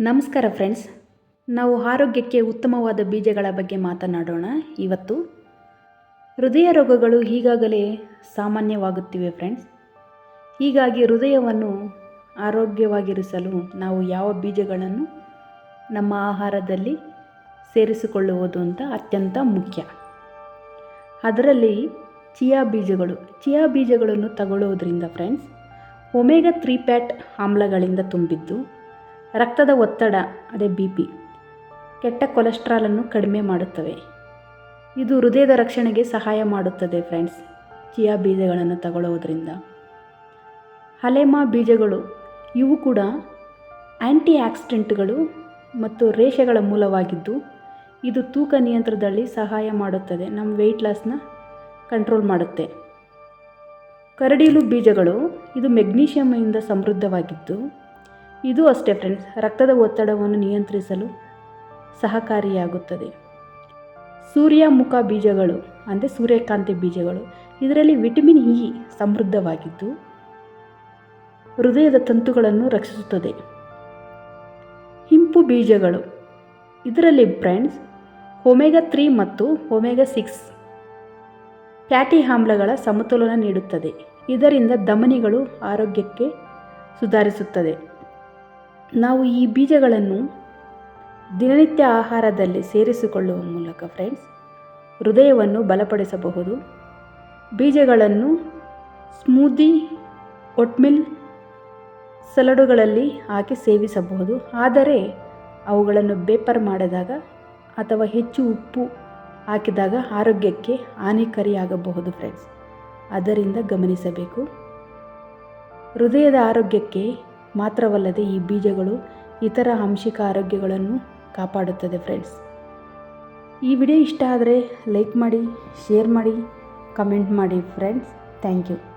ನಮಸ್ಕಾರ ಫ್ರೆಂಡ್ಸ್. ನಾವು ಆರೋಗ್ಯಕ್ಕೆ ಉತ್ತಮವಾದ ಬೀಜಗಳ ಬಗ್ಗೆ ಮಾತನಾಡೋಣ. ಇವತ್ತು ಹೃದಯ ರೋಗಗಳು ಈಗಾಗಲೇ ಸಾಮಾನ್ಯವಾಗುತ್ತಿವೆ ಫ್ರೆಂಡ್ಸ್. ಹೀಗಾಗಿ ಹೃದಯವನ್ನು ಆರೋಗ್ಯವಾಗಿರಿಸಲು ನಾವು ಯಾವ ಬೀಜಗಳನ್ನು ನಮ್ಮ ಆಹಾರದಲ್ಲಿ ಸೇರಿಸಿಕೊಳ್ಳುವುದು ಅಂತ ಅತ್ಯಂತ ಮುಖ್ಯ. ಅದರಲ್ಲಿ ಚಿಯಾ ಬೀಜಗಳು. ಚಿಯಾ ಬೀಜಗಳನ್ನು ತಗೊಳ್ಳೋದ್ರಿಂದ ಫ್ರೆಂಡ್ಸ್, ಒಮೆಗಾ ತ್ರೀ ಪ್ಯಾಟ್ ಆಮ್ಲಗಳಿಂದ ತುಂಬಿದ್ದು ರಕ್ತದ ಒತ್ತಡ, ಅದೇ ಬಿ ಪಿ, ಕೆಟ್ಟ ಕೊಲೆಸ್ಟ್ರಾಲನ್ನು ಕಡಿಮೆ ಮಾಡುತ್ತವೆ. ಇದು ಹೃದಯದ ರಕ್ಷಣೆಗೆ ಸಹಾಯ ಮಾಡುತ್ತದೆ ಫ್ರೆಂಡ್ಸ್, ಚಿಯಾ ಬೀಜಗಳನ್ನು ತಗೊಳ್ಳುವುದರಿಂದ. ಹಲೆಮ ಬೀಜಗಳು, ಇವು ಕೂಡ ಆ್ಯಂಟಿ ಆಕ್ಸಿಡೆಂಟ್ಗಳು ಮತ್ತು ರೇಷೆಗಳ ಮೂಲವಾಗಿದ್ದು, ಇದು ತೂಕ ನಿಯಂತ್ರಣದಲ್ಲಿ ಸಹಾಯ ಮಾಡುತ್ತದೆ, ನಮ್ಮ ವೆಯ್ಟ್ ಲಾಸ್ನ ಕಂಟ್ರೋಲ್ ಮಾಡುತ್ತೆ. ಕರಡಿಲು ಬೀಜಗಳು, ಇದು ಮೆಗ್ನೀಷಿಯಮ್ಮಿಂದ ಸಮೃದ್ಧವಾಗಿದ್ದು ಇದು ಅಷ್ಟೇ ಫ್ರೆಂಡ್ಸ್ ರಕ್ತದ ಒತ್ತಡವನ್ನು ನಿಯಂತ್ರಿಸಲು ಸಹಕಾರಿಯಾಗುತ್ತದೆ. ಸೂರ್ಯಮುಖ ಬೀಜಗಳು, ಅಂದರೆ ಸೂರ್ಯಕಾಂತಿ ಬೀಜಗಳು, ಇದರಲ್ಲಿ ವಿಟಮಿನ್ ಇ ಸಮೃದ್ಧವಾಗಿದ್ದು ಹೃದಯದ ತಂತುಗಳನ್ನು ರಕ್ಷಿಸುತ್ತದೆ. ಹಿಂಪು ಬೀಜಗಳು, ಇದರಲ್ಲಿ ಫ್ರೆಂಡ್ಸ್ ಒಮೆಗಾ ತ್ರೀ ಮತ್ತು ಒಮೆಗಾ ಸಿಕ್ಸ್ ಫ್ಯಾಟಿ ಆಮ್ಲಗಳ ಸಮತೋಲನ ನೀಡುತ್ತದೆ. ಇದರಿಂದ ಧಮನಿಗಳು ಆರೋಗ್ಯಕ್ಕೆ ಸುಧಾರಿಸುತ್ತದೆ. ನಾವು ಈ ಬೀಜಗಳನ್ನು ದಿನನಿತ್ಯ ಆಹಾರದಲ್ಲಿ ಸೇರಿಸಿಕೊಳ್ಳುವ ಮೂಲಕ ಫ್ರೆಂಡ್ಸ್ ಹೃದಯವನ್ನು ಬಲಪಡಿಸಬಹುದು. ಬೀಜಗಳನ್ನು ಸ್ಮೂದಿ ಒಟ್ಮಿಲ್ ಸಲಡುಗಳಲ್ಲಿ ಹಾಕಿ ಸೇವಿಸಬಹುದು. ಆದರೆ ಅವುಗಳನ್ನು ಬೇಪರ್ ಮಾಡಿದಾಗ ಅಥವಾ ಹೆಚ್ಚು ಉಪ್ಪು ಹಾಕಿದಾಗ ಆರೋಗ್ಯಕ್ಕೆ ಹಾನಿಕಾರಿಯಾಗಬಹುದು ಫ್ರೆಂಡ್ಸ್ ಅದರಿಂದ ಗಮನಿಸಬೇಕು. ಹೃದಯದ ಆರೋಗ್ಯಕ್ಕೆ ಮಾತ್ರವಲ್ಲದೆ ಈ ಬೀಜಗಳು ಇತರ ಆಂಶಿಕ ಆರೋಗ್ಯಗಳನ್ನು ಕಾಪಾಡುತ್ತದೆ ಫ್ರೆಂಡ್ಸ್ ಈ ವಿಡಿಯೋ ಇಷ್ಟ ಆದರೆ ಲೈಕ್ ಮಾಡಿ ಶೇರ್ ಮಾಡಿ ಕಮೆಂಟ್ ಮಾಡಿ ಫ್ರೆಂಡ್ಸ್ ಥ್ಯಾಂಕ್ ಯು